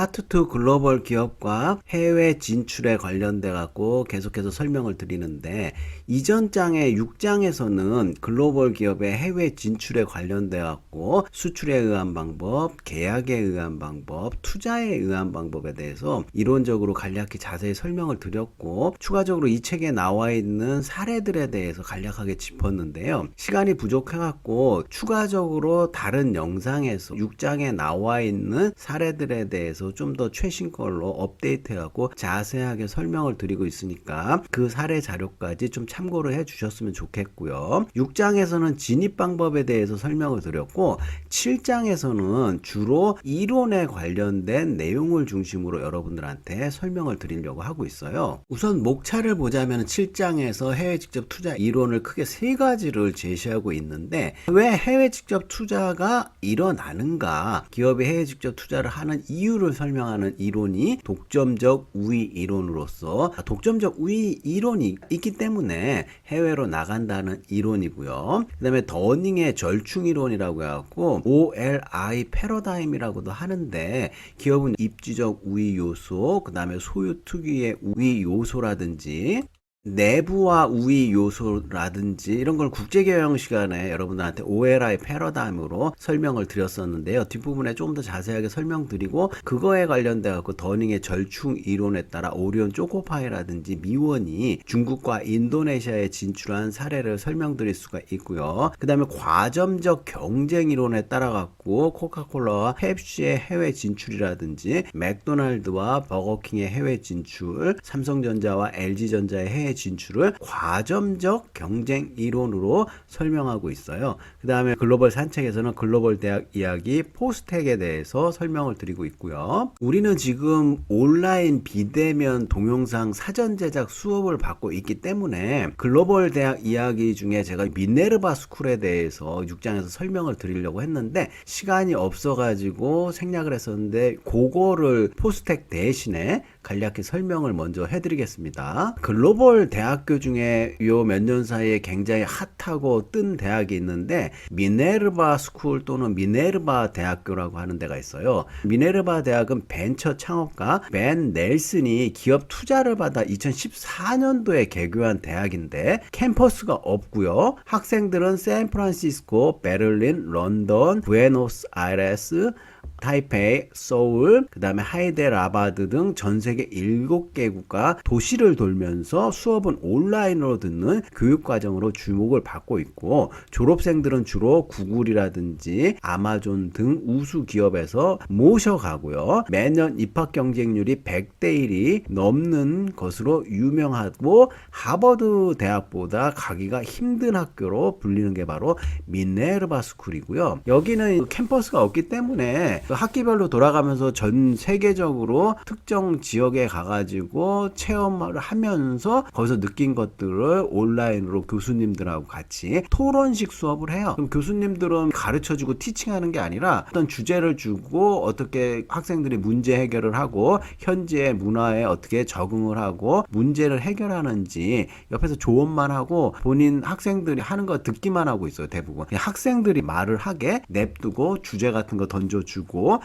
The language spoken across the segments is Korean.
파트 2 글로벌 기업과 해외 진출에 관련돼 갖고 계속해서 설명을 드리는데 이전 장의 6장에서는 글로벌 기업의 해외 진출에 관련돼 갖고 수출에 의한 방법, 계약에 의한 방법, 투자에 의한 방법에 대해서 이론적으로 간략히 자세히 설명을 드렸고 추가적으로 이 책에 나와 있는 사례들에 대해서 간략하게 짚었는데요. 시간이 부족해 갖고 추가적으로 다른 영상에서 6장에 나와 있는 사례들에 대해서 좀 더 최신 걸로 업데이트 해갖고 자세하게 설명을 드리고 있으니까 그 사례 자료까지 좀 참고를 해 주셨으면 좋겠고요. 6장에서는 진입 방법에 대해서 설명을 드렸고 7장에서는 주로 이론에 관련된 내용을 중심으로 여러분들한테 설명을 드리려고 하고 있어요. 우선 목차를 보자면 7장에서 해외 직접 투자 이론을 크게 세 가지를 제시하고 있는데 왜 해외 직접 투자가 일어나는가 기업이 해외 직접 투자를 하는 이유를 설명하는 이론이 독점적 우위 이론으로서 독점적 우위 이론이 있기 때문에 해외로 나간다는 이론이고요. 그 다음에 더닝의 절충 이론이라고 해갖고 OLI 패러다임이라고도 하는데 기업은 입지적 우위 요소, 그 다음에 소유 특유의 우위 요소라든지 내부와 우위 요소라든지 이런 걸 국제경영 시간에 여러분들한테 OLI 패러다임으로 설명을 드렸었는데요. 뒷부분에 조금 더 자세하게 설명드리고 그거에 관련돼 갖고 더닝의 절충 이론에 따라 오리온 초코파이라든지 미원이 중국과 인도네시아에 진출한 사례를 설명드릴 수가 있고요. 그 다음에 과점적 경쟁 이론에 따라 갖고 코카콜라와 펩시의 해외 진출이라든지 맥도날드와 버거킹의 해외 진출, 삼성전자와 LG전자의 해외 진출을 과점적 경쟁 이론으로 설명하고 있어요. 그 다음에 글로벌 산책에서는 글로벌 대학 이야기 포스텍에 대해서 설명을 드리고 있고요. 우리는 지금 온라인 비대면 동영상 사전 제작 수업을 받고 있기 때문에 글로벌 대학 이야기 중에 제가 미네르바 스쿨에 대해서 6장에서 설명을 드리려고 했는데 시간이 없어가지고 생략을 했었는데 그거를 포스텍 대신에 간략히 설명을 먼저 해드리겠습니다. 글로벌 대학교 중에 요 몇 년 사이에 굉장히 핫하고 뜬 대학이 있는데 미네르바 스쿨 또는 미네르바 대학교라고 하는 데가 있어요. 미네르바 대학은 벤처 창업가 벤 넬슨이 기업 투자를 받아 2014년도에 개교한 대학인데 캠퍼스가 없고요. 학생들은 샌프란시스코, 베를린, 런던, 부에노스아이레스, 타이페이, 소울, 그 다음에 하이데라바드 등 전 세계 7개 국가 도시를 돌면서 수업은 온라인으로 듣는 교육과정으로 주목을 받고 있고 졸업생들은 주로 구글이라든지 아마존 등 우수 기업에서 모셔가고요. 매년 입학 경쟁률이 100대 1이 넘는 것으로 유명하고 하버드 대학보다 가기가 힘든 학교로 불리는 게 바로 미네르바 스쿨이고요. 여기는 캠퍼스가 없기 때문에 그 학기별로 돌아가면서 전 세계적으로 특정 지역에 가가지고 체험을 하면서 거기서 느낀 것들을 온라인으로 교수님들하고 같이 토론식 수업을 해요. 그럼 교수님들은 가르쳐주고 티칭하는 게 아니라 어떤 주제를 주고 어떻게 학생들이 문제 해결을 하고 현지의 문화에 어떻게 적응을 하고 문제를 해결하는지 옆에서 조언만 하고 본인 학생들이 하는 거 듣기만 하고 있어요 대부분 학생들이 말을 하게 냅두고 주제 같은 거 던져주고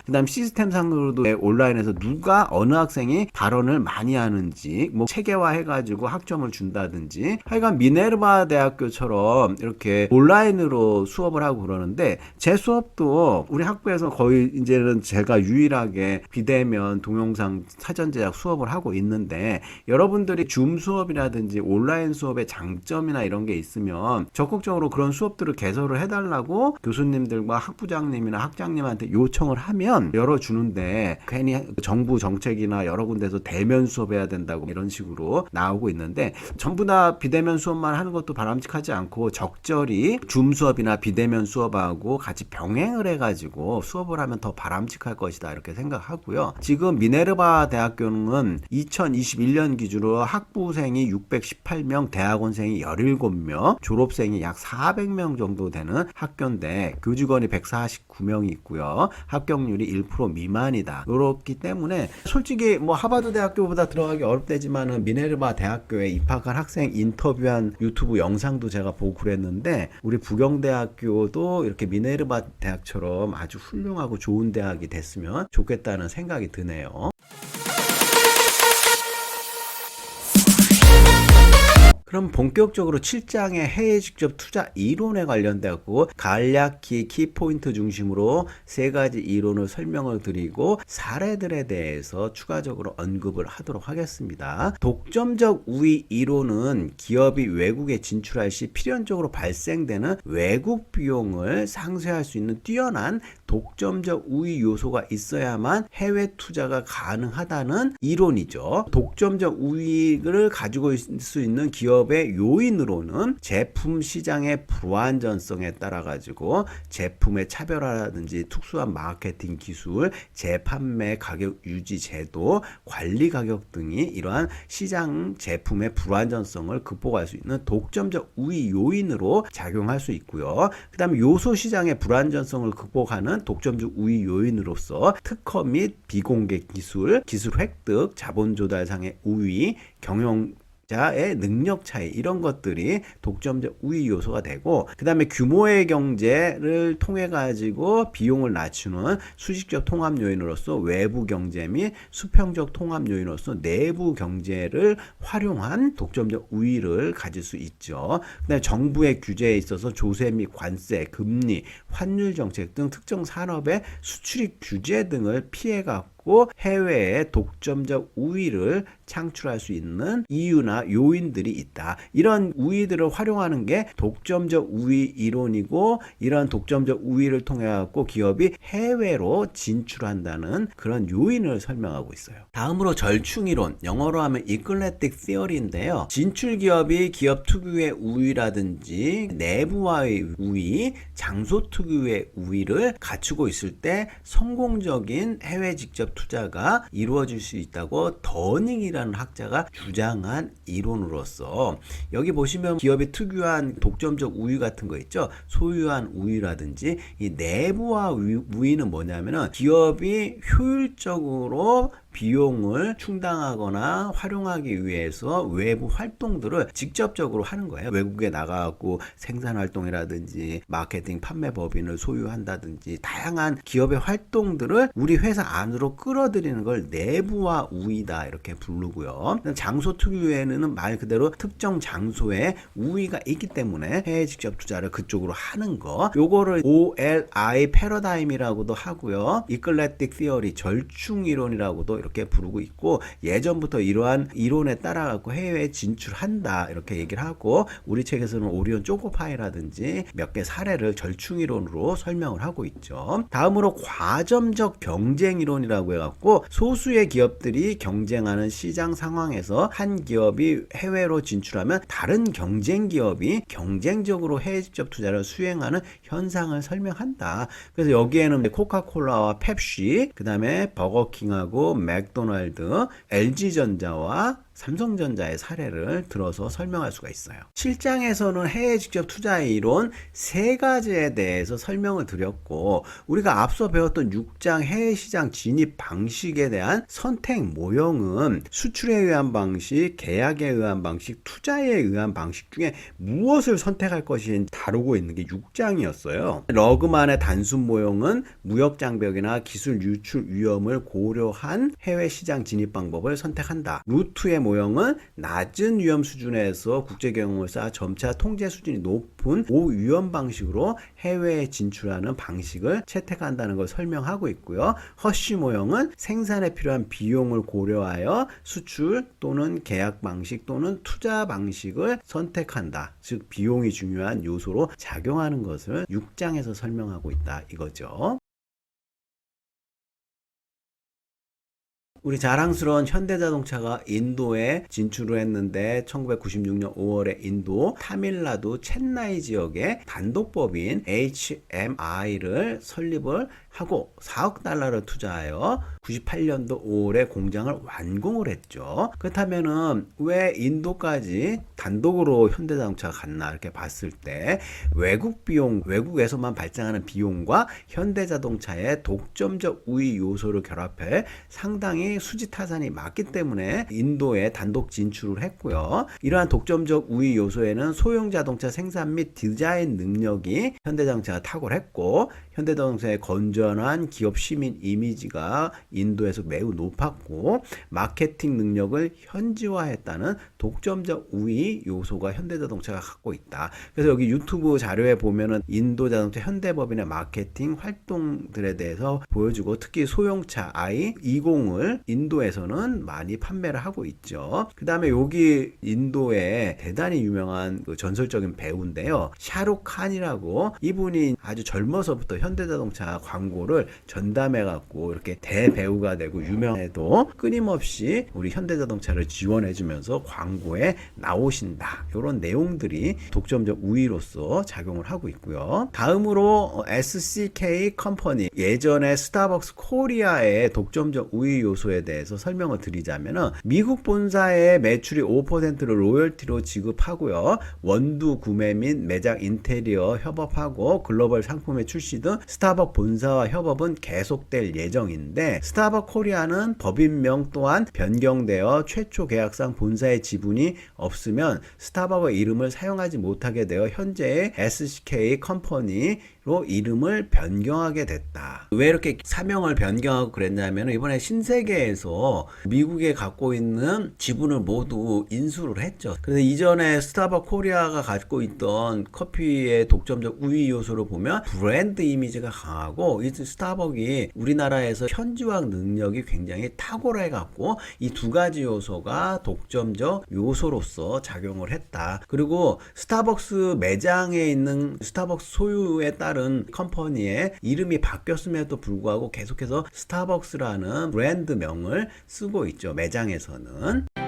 그다음 시스템 상으로도 온라인에서 누가 어느 학생이 발언을 많이 하는지 뭐 체계화 해가지고 학점을 준다든지 하여간 미네르바 대학교처럼 이렇게 온라인으로 수업을 하고 그러는데 제 수업도 우리 학부에서 거의 이제는 제가 유일하게 비대면 동영상 사전 제작 수업을 하고 있는데 여러분들이 줌 수업이라든지 온라인 수업의 장점이나 이런 게 있으면 적극적으로 그런 수업들을 개설을 해달라고 교수님들과 학부장님이나 학장님한테 요청 을 하면 열어주는데 괜히 정부 정책이나 여러 군데서 대면 수업해야 된다고 이런 식으로 나오고 있는데 전부 다 비대면 수업만 하는 것도 바람직하지 않고 적절히 줌 수업이나 비대면 수업하고 같이 병행을 해가지고 수업을 하면 더 바람직할 것이다 이렇게 생각하고요. 지금 미네르바 대학교는 2021년 기준으로 학부생이 618명, 대학원생이 17명, 졸업생이 약 400명 정도 되는 학교인데 교직원이 149명이 있고요. 합격 합격률이 1% 미만이다. 그렇기 때문에 솔직히 뭐 하버드 대학교보다 들어가기 어렵대지만은 미네르바 대학교에 입학한 학생 인터뷰한 유튜브 영상도 제가 보고 그랬는데 우리 부경대학교도 이렇게 미네르바 대학처럼 아주 훌륭하고 좋은 대학이 됐으면 좋겠다는 생각이 드네요. 그럼 본격적으로 7장의 해외 직접 투자 이론에 관련되고 간략히 키포인트 중심으로 세 가지 이론을 설명을 드리고 사례들에 대해서 추가적으로 언급을 하도록 하겠습니다. 독점적 우위 이론은 기업이 외국에 진출할 시 필연적으로 발생되는 외국 비용을 상쇄할 수 있는 뛰어난 독점적 우위 요소가 있어야만 해외 투자가 가능하다는 이론이죠. 독점적 우위를 가지고 있을 수 있는 기업 의 요인으로는 제품 시장의 불완전성에 따라 가지고 제품의 차별화라든지 특수한 마케팅 기술, 재판매 가격 유지 제도, 관리 가격 등이 이러한 시장 제품의 불완전성을 극복할 수 있는 독점적 우위 요인으로 작용할 수 있고요. 그다음에 요소 시장의 불완전성을 극복하는 독점적 우위 요인으로서 특허 및 비공개 기술, 기술 획득, 자본 조달상의 우위, 경영 자의 능력 차이 이런 것들이 독점적 우위 요소가 되고 그다음에 규모의 경제를 통해 가지고 비용을 낮추는 수직적 통합 요인으로서 외부 경제 및 수평적 통합 요인으로서 내부 경제를 활용한 독점적 우위를 가질 수 있죠. 그다음에 정부의 규제에 있어서 조세 및 관세, 금리, 환율 정책 등 특정 산업의 수출입 규제 등을 피해 갖고 있고 해외에 독점적 우위를 창출할 수 있는 이유나 요인들이 있다. 이런 우위들을 활용하는 게 독점적 우위 이론이고 이런 독점적 우위를 통해 갖고 기업이 해외로 진출한다는 그런 요인을 설명하고 있어요. 다음으로 절충 이론, 영어로 하면 이클레틱 시어리인데요. 진출 기업이 기업 특유의 우위라든지 내부와의 우위, 장소 특유의 우위를 갖추고 있을 때 성공적인 해외 직접 투자가 이루어질 수 있다고 더닝이라는 학자가 주장한 이론으로서 여기 보시면 기업의 특유한 독점적 우위 같은 거 있죠. 소유한 우위라든지 이 내부와 우위는 뭐냐면은 기업이 효율적으로 비용을 충당하거나 활용하기 위해서 외부 활동들을 직접적으로 하는 거예요. 외국에 나가고 생산 활동이라든지 마케팅 판매 법인을 소유한다든지 다양한 기업의 활동들을 우리 회사 안으로 끌어들이는 걸 내부와 우위다 이렇게 부르고요. 장소 특유에는 말 그대로 특정 장소에 우위가 있기 때문에 해외 직접 투자를 그쪽으로 하는 거. 요거를 OLI 패러다임이라고도 하고요. 이클레틱 티어리 절충 이론이라고도 이렇게 부르고 있고 예전부터 이러한 이론에 따라 갖고 해외에 진출한다 이렇게 얘기를 하고 우리 책에서는 오리온 초코파이라든지 몇 개 사례를 절충 이론으로 설명을 하고 있죠. 다음으로 과점적 경쟁 이론이라고 해갖고 소수의 기업들이 경쟁하는 시장 상황에서 한 기업이 해외로 진출하면 다른 경쟁 기업이 경쟁적으로 해외 직접 투자를 수행하는 현상을 설명한다. 그래서 여기에는 코카콜라와 펩시, 그 다음에 버거킹하고 맥 도날드, LG전자와 삼성전자의 사례를 들어서 설명할 수가 있어요. 7장에서는 해외 직접 투자의 이론 세 가지에 대해서 설명을 드렸고 우리가 앞서 배웠던 6장 해외 시장 진입 방식에 대한 선택 모형은 수출에 의한 방식, 계약에 의한 방식, 투자에 의한 방식 중에 무엇을 선택할 것인지 다루고 있는 게 6장이었어요. 러그만의 단순 모형은 무역 장벽이나 기술 유출 위험을 고려한 해외 시장 진입 방법을 선택한다. 루트의 모형은 낮은 위험 수준에서 국제 경험을 쌓아 점차 통제 수준이 높은 고위험 방식으로 해외에 진출하는 방식을 채택한다는 걸 설명하고 있고요. 허쉬 모형은 생산에 필요한 비용을 고려하여 수출 또는 계약 방식 또는 투자 방식을 선택한다. 즉 비용이 중요한 요소로 작용하는 것을 6장에서 설명하고 있다 이거죠. 우리 자랑스러운 현대자동차가 인도에 진출을 했는데 1996년 5월에 인도 타밀나두 첸나이 지역에 단독법인 HMI를 설립을 하고 4억 달러를 투자하여 98년도 5월에 공장을 완공을 했죠. 그렇다면은 왜 인도까지 단독으로 현대자동차가 갔나 이렇게 봤을 때 외국 비용, 외국에서만 발생하는 비용과 현대자동차의 독점적 우위 요소를 결합해 상당히 수지 타산이 많기 때문에 인도에 단독 진출을 했고요. 이러한 독점적 우위 요소에는 소형 자동차 생산 및 디자인 능력이 현대자동차가 탁월했고 현대자동차의 건전한 기업 시민 이미지가 인도에서 매우 높았고 마케팅 능력을 현지화했다는 독점적 우위 요소가 현대자동차가 갖고 있다. 그래서 여기 유튜브 자료에 보면은 인도 자동차 현대법인의 마케팅 활동들에 대해서 보여주고 특히 소형차 i20을 인도에서는 많이 판매를 하고 있죠. 그 다음에 여기 인도에 대단히 유명한 그 전설적인 배우인데요. 샤룩 칸이라고 이분이 아주 젊어서부터 현대자동차 광고를 전담해 갖고 이렇게 대배우가 되고 유명해도 끊임없이 우리 현대자동차를 지원해 주면서 광고에 나오신다. 이런 내용들이 독점적 우위로서 작용을 하고 있고요. 다음으로 SCK 컴퍼니 예전에 스타벅스 코리아의 독점적 우위 요소에 대해서 설명을 드리자면은 미국 본사의 매출이 5%를 로열티로 지급하고요. 원두 구매 및 매장 인테리어 협업하고 글로벌 상품의 출시 등 스타벅 본사와 협업은 계속될 예정인데 스타벅 코리아는 법인명 또한 변경되어 최초 계약상 본사의 지분이 없으면 스타벅의 이름을 사용하지 못하게 되어 현재의 SK 컴퍼니 로 이름을 변경하게 됐다. 왜 이렇게 사명을 변경하고 그랬냐면 이번에 신세계에서 미국에 갖고 있는 지분을 모두 인수를 했죠. 그래서 이전에 스타벅 코리아가 갖고 있던 커피의 독점적 우위 요소를 보면 브랜드 이미지가 강하고 이 스타벅이 우리나라에서 현지화 능력이 굉장히 탁월해 갖고 이 두 가지 요소가 독점적 요소로서 작용을 했다. 그리고 스타벅스 매장에 있는 스타벅스 소유에 따른 컴퍼니의 이름이 바뀌었음에도 불구하고 계속해서 스타벅스라는 브랜드명을 쓰고 있죠. 매장에서는.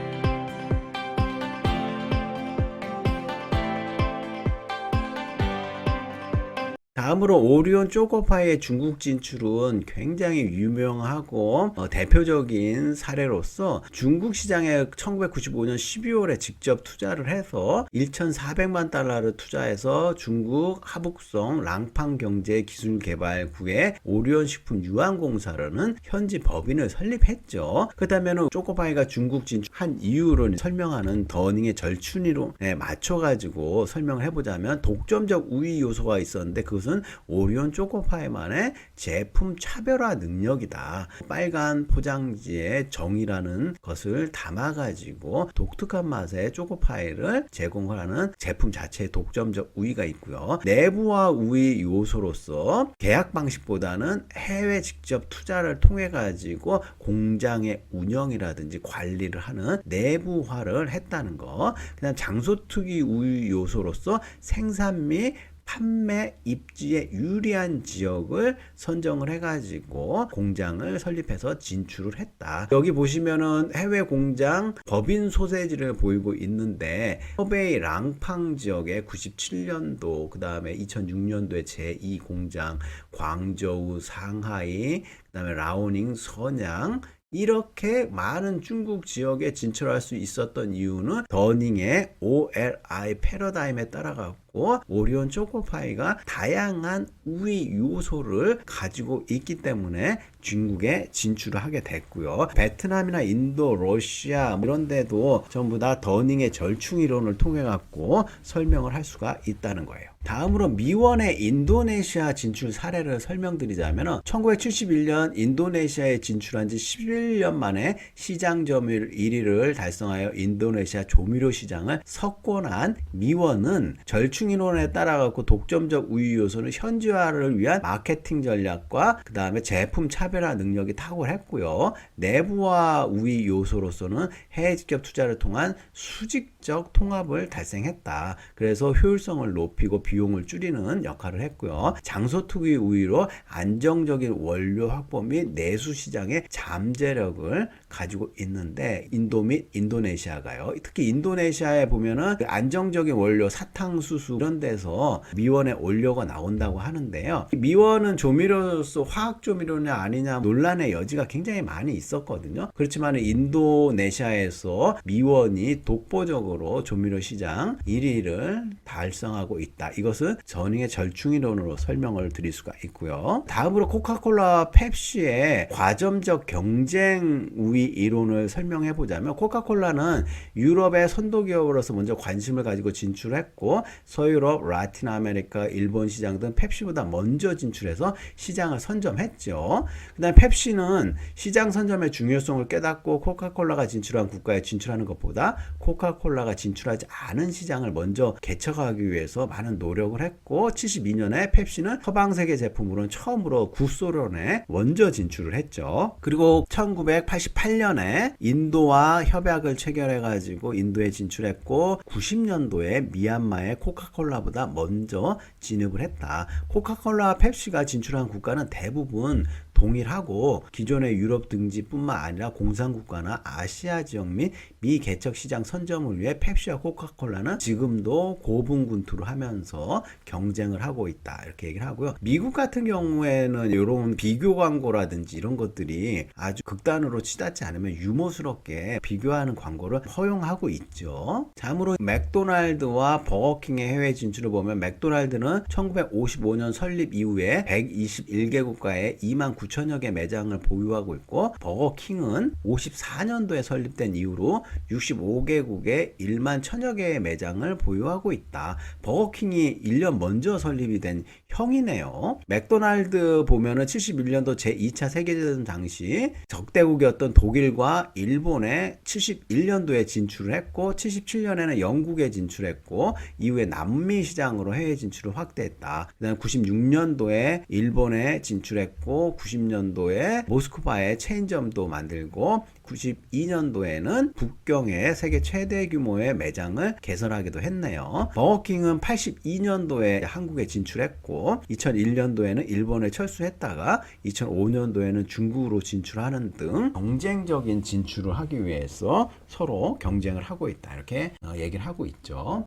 다음으로 오리온 초코파이의 중국 진출은 굉장히 유명하고 어, 대표적인 사례로서 중국 시장에 1995년 12월에 직접 투자를 해서 1,400만 달러를 투자해서 중국 하북성 랑팡 경제 기술 개발구의 오리온 식품 유한공사라는 현지 법인을 설립했죠. 그렇다면 초코파이가 중국 진출한 이유를 설명하는 더닝의 절충이론에 맞춰가지고 설명을 해보자면 독점적 우위 요소가 있었는데 그것은 오리온 초코파이만의 제품 차별화 능력이다. 빨간 포장지에 정이라는 것을 담아가지고 독특한 맛의 초코파이를 제공하는 제품 자체의 독점적 우위가 있고요. 내부화 우위 요소로서 계약 방식보다는 해외 직접 투자를 통해 가지고 공장의 운영이라든지 관리를 하는 내부화를 했다는 거. 그다음 장소 특이 우위 요소로서 생산 및 판매 입지에 유리한 지역을 선정을 해가지고 공장을 설립해서 진출을 했다. 여기 보시면은 해외 공장 법인 소재지를 보이고 있는데 허베이 랑팡 지역에 97년도 그 다음에 2006년도에 제2 공장 광저우 상하이 그 다음에 라오닝 선양 이렇게 많은 중국 지역에 진출할 수 있었던 이유는 더닝의 OLI 패러다임에 따라갔고 오리온 초코파이가 다양한 우위 요소를 가지고 있기 때문에 중국에 진출을 하게 됐고요. 베트남이나 인도, 러시아 이런 데도 전부 다 더닝의 절충 이론을 통해 갖고 설명을 할 수가 있다는 거예요. 다음으로 미원의 인도네시아 진출 사례를 설명드리자면 1971년 인도네시아에 진출한 지 11년 만에 시장 점유율 1위를 달성하여 인도네시아 조미료 시장을 석권한 미원은 절충 이론에 따라 갖고 독점적 우위 요소는 현지화를 위한 마케팅 전략과 그 다음에 제품 차별화 능력이 탁월했고요. 내부화 우위 요소로서는 해외 직접 투자를 통한 수직적 통합을 달성했다. 그래서 효율성을 높이고 비용을 줄이는 역할을 했고요. 장소 투기 우위로 안정적인 원료 확보 및 내수 시장의 잠재 잠재력을 가지고 있는데 인도 및 인도네시아가요. 특히 인도네시아에 보면은 그 안정적인 원료 사탕수수 이런 데서 미원의 원료가 나온다고 하는데요. 미원은 조미료로서 화학 조미료냐 아니냐 논란의 여지가 굉장히 많이 있었거든요. 그렇지만 인도네시아에서 미원이 독보적으로 조미료 시장 1위를 달성하고 있다. 이것은 전형의 절충이론으로 설명을 드릴 수가 있고요. 다음으로 코카콜라 펩시의 과점적 경쟁 우위 이론을 설명해 보자면 코카콜라는 유럽의 선도 기업으로서 먼저 관심을 가지고 진출했고 서유럽, 라틴 아메리카, 일본 시장 등 펩시보다 먼저 진출해서 시장을 선점했죠. 그다음 펩시는 시장 선점의 중요성을 깨닫고 코카콜라가 진출한 국가에 진출하는 것보다 코카콜라가 진출하지 않은 시장을 먼저 개척하기 위해서 많은 노력을 했고 72년에 펩시는 서방 세계 제품으로는 처음으로 구소련에 먼저 진출을 했죠. 그리고 1988년에 인도와 협약을 체결해 가지고 인도에 진출했고 90년도에 미얀마에 코카 콜라보다 먼저 진입을 했다. 코카콜라와 펩시가 진출한 국가는 대부분 동일하고 기존의 유럽 등지뿐만 아니라 공산국가나 아시아 지역 및 미 개척 시장 선점을 위해 펩시와 코카콜라는 지금도 고분군투를 하면서 경쟁을 하고 있다 이렇게 얘기를 하고요. 미국 같은 경우에는 이런 비교 광고라든지 이런 것들이 아주 극단으로 치닫지 않으면 유머스럽게 비교하는 광고를 허용하고 있죠. 다음으로 맥도날드와 버거킹의 해외 진출을 보면 맥도날드는 1955년 설립 이후에 121개 국가에 2만 9 천여 개 매장을 보유하고 있고 버거킹은 54년도에 설립된 이후로 65개국에 1만 천여 개의 매장을 보유하고 있다. 버거킹이 1년 먼저 설립이 된 형이네요. 맥도날드 보면은 71년도 제2차 세계대전 당시 적대국이었던 독일과 일본에 71년도에 진출을 했고 77년에는 영국에 진출했고 이후에 남미 시장으로 해외 진출을 확대했다. 그다음 96년도에 일본에 진출했고 90년도에 모스크바에 체인점도 만들고 92년도에는 북경에 세계 최대 규모의 매장을 개설하기도 했네요. 버거킹은 82년도에 한국에 진출했고 2001년도에는 일본에 철수했다가 2005년도에는 중국으로 진출하는 등 경쟁적인 진출을 하기 위해서 서로 경쟁을 하고 있다. 이렇게 어, 얘기를 하고 있죠.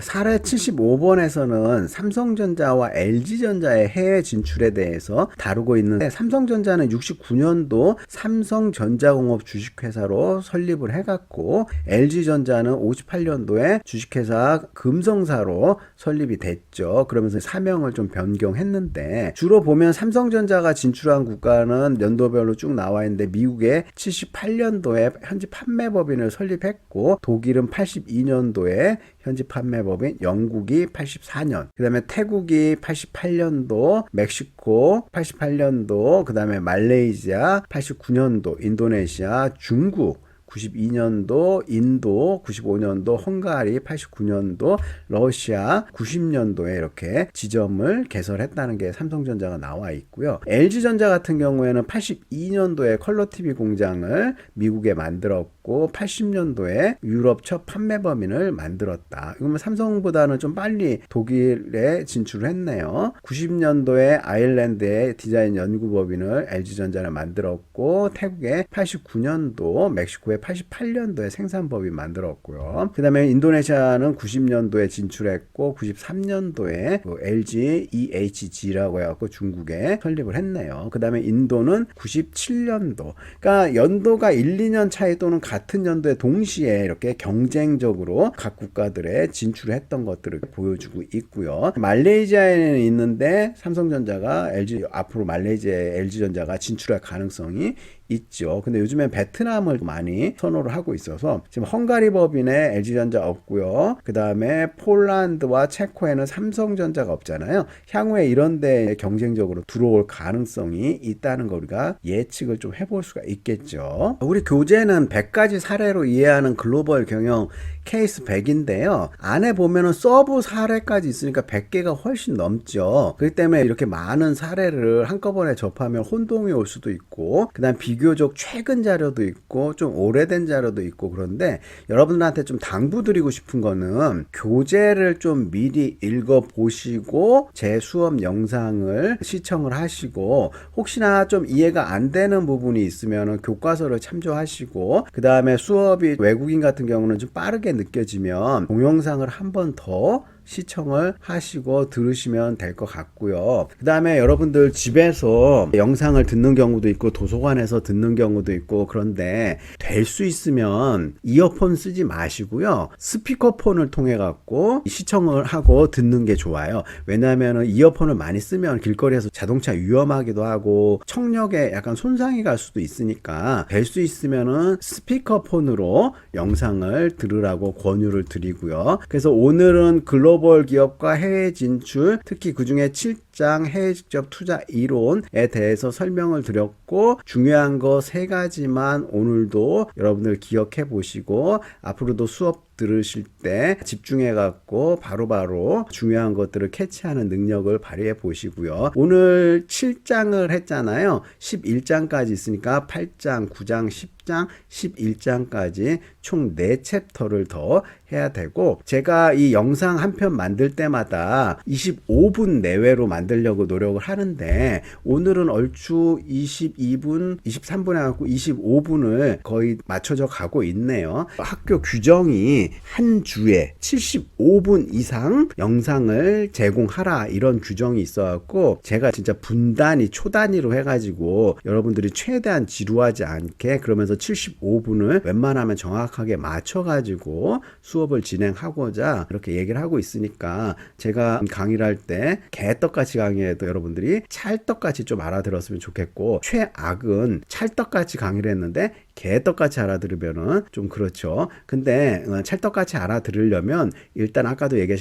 사례 75번에서는 삼성전자와 LG전자의 해외 진출에 대해서 다루고 있는데 삼성전자는 69년도 삼성전자공업 주식회사로 설립을 해갔고 LG전자는 58년도에 주식회사 금성사로 설립이 됐죠. 그러면서 사명을 좀 변경했는데 주로 보면 삼성전자가 진출한 국가는 연도별로 쭉 나와 있는데 미국에 78년도에 현지 판매법인을 설립했고 독일은 82년도에 현지 판매법인 영국이 84년, 그 다음에 태국이 88년도, 멕시코 88년도, 그 다음에 말레이시아 89년도, 인도네시아, 중국 92년도, 인도 95년도, 헝가리 89년도, 러시아 90년도에 이렇게 지점을 개설했다는 게 삼성전자가 나와 있고요. LG전자 같은 경우에는 82년도에 컬러 TV 공장을 미국에 만들었고 80년도에 유럽 첫 판매 범인을 만들었다. 이거면 삼성보다는 좀 빨리 독일에 진출을 했네요. 90년도에 아일랜드에 디자인 연구 법인을 LG전자를 만들었고 태국에 89년도, 멕시코에 88년도에 생산법인 만들었고요. 그 다음에 인도네시아는 90년도에 진출했고 93년도에 그 LG EHG라고 해갖고 중국에 설립을 했네요. 그 다음에 인도는 97년도. 그러니까 연도가 1, 2년 차이 또는 같은 연도에 동시에 이렇게 경쟁적으로 각 국가들에 진출을 했던 것들을 보여주고 있고요. 말레이시아에는 있는데 삼성전자가 LG 앞으로 말레이시아에 LG전자가 진출할 가능성이 있죠. 근데 요즘엔 베트남을 많이 선호를 하고 있어서 지금 헝가리 법인에 LG전자 없고요. 그 다음에 폴란드와 체코에는 삼성전자가 없잖아요. 향후에 이런 데 경쟁적으로 들어올 가능성이 있다는 거 우리가 예측을 좀 해볼 수가 있겠죠. 우리 교재는 100가지 사례로 이해하는 글로벌 경영 케이스 100인데요. 안에 보면은 서브 사례까지 있으니까 100개가 훨씬 넘죠. 그렇기 때문에 이렇게 많은 사례를 한꺼번에 접하면 혼동이 올 수도 있고, 그 다음 비교적 최근 자료도 있고, 좀 오래된 자료도 있고, 그런데 여러분들한테 좀 당부드리고 싶은 거는 교재를 좀 미리 읽어보시고, 제 수업 영상을 시청을 하시고, 혹시나 좀 이해가 안 되는 부분이 있으면 교과서를 참조하시고, 그 다음에 수업이 외국인 같은 경우는 좀 빠르게 느껴지면 동영상을 한 번 더 시청을 하시고 들으시면 될 것 같고요. 그 다음에 여러분들 집에서 영상을 듣는 경우도 있고 도서관에서 듣는 경우도 있고 그런데 될 수 있으면 이어폰 쓰지 마시고요. 스피커폰을 통해 갖고 시청을 하고 듣는 게 좋아요. 왜냐하면 이어폰을 많이 쓰면 길거리에서 자동차 위험하기도 하고 청력에 약간 손상이 갈 수도 있으니까 될 수 있으면은 스피커폰으로 영상을 들으라고 권유를 드리고요. 그래서 오늘은 글로 벌 기업과 해외 진출, 특히 그 중에 7 장 해외 직접 투자 이론에 대해서 설명을 드렸고 중요한 거 세 가지만 오늘도 여러분들 기억해 보시고 앞으로도 수업 들으실 때 집중해 갖고 바로바로 중요한 것들을 캐치하는 능력을 발휘해 보시고요. 오늘 7장을 했잖아요. 11장까지 있으니까 8장, 9장, 10장, 11장까지 총 4챕터를 더 해야 되고 제가 이 영상 한 편 만들 때마다 25분 내외로 만들 려고 노력을 하는데 오늘은 얼추 22분, 23분 해갖고 25분을 거의 맞춰져 가고 있네요. 학교 규정이 한 주에 75분 이상 영상을 제공하라 이런 규정이 있어 갖고 제가 진짜 분단위 초단위로 해 가지고 여러분들이 최대한 지루하지 않게 그러면서 75분을 웬만하면 정확하게 맞춰 가지고 수업을 진행하고자 이렇게 얘기를 하고 있으니까 제가 강의를 할 때 개떡같이 강의해도 여러분들이 찰떡같이 좀 알아들었으면 좋겠고 최악은 찰떡같이 강의를 했는데 개떡같이 알아들으면은 좀 그렇죠. 근데 어, 찰떡같이 알아들으려면 일단 아까도 얘기했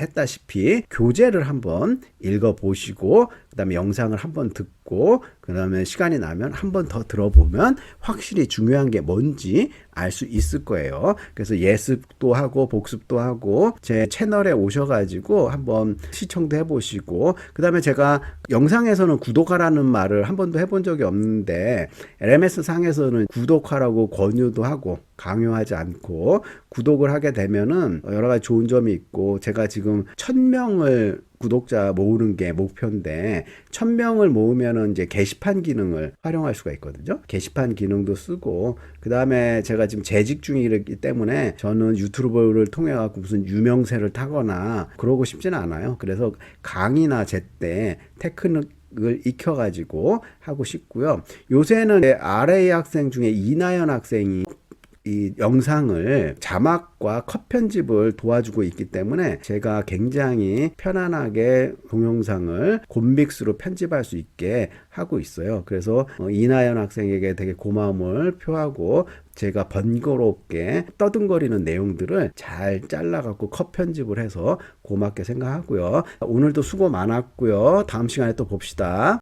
했다시피 교재를 한번 읽어보시고 그다음에 영상을 한 번 듣고 그다음에 시간이 나면 한 번 더 들어보면 확실히 중요한 게 뭔지 알 수 있을 거예요. 그래서 예습도 하고 복습도 하고 제 채널에 오셔 가지고 한번 시청도 해 보시고 그다음에 제가 영상에서는 구독하라는 말을 한 번도 해본 적이 없는데 LMS 상에서는 구독하라고 권유도 하고 강요하지 않고 구독을 하게 되면은 여러 가지 좋은 점이 있고 제가 지금 천 명을 구독자 모으는 게 목표인데 천 명을 모으면은 이제 게시판 기능을 활용할 수가 있거든요. 게시판 기능도 쓰고 그 다음에 제가 지금 재직 중이기 때문에 저는 유튜브를 통해 갖고 무슨 유명세를 타거나 그러고 싶지는 않아요. 그래서 강의나 제때 테크닉 을 익혀가지고 하고 싶고요. 요새는 RA 학생 중에 이나연 학생이 이 영상을 자막과 컷 편집을 도와주고 있기 때문에 제가 굉장히 편안하게 동영상을 곰빅스로 편집할 수 있게 하고 있어요. 그래서 어, 이나연 학생에게 되게 고마움을 표하고 제가 번거롭게 떠듬거리는 내용들을 잘 잘라갖고 컷 편집을 해서 고맙게 생각하고요. 오늘도 수고 많았고요. 다음 시간에 또 봅시다.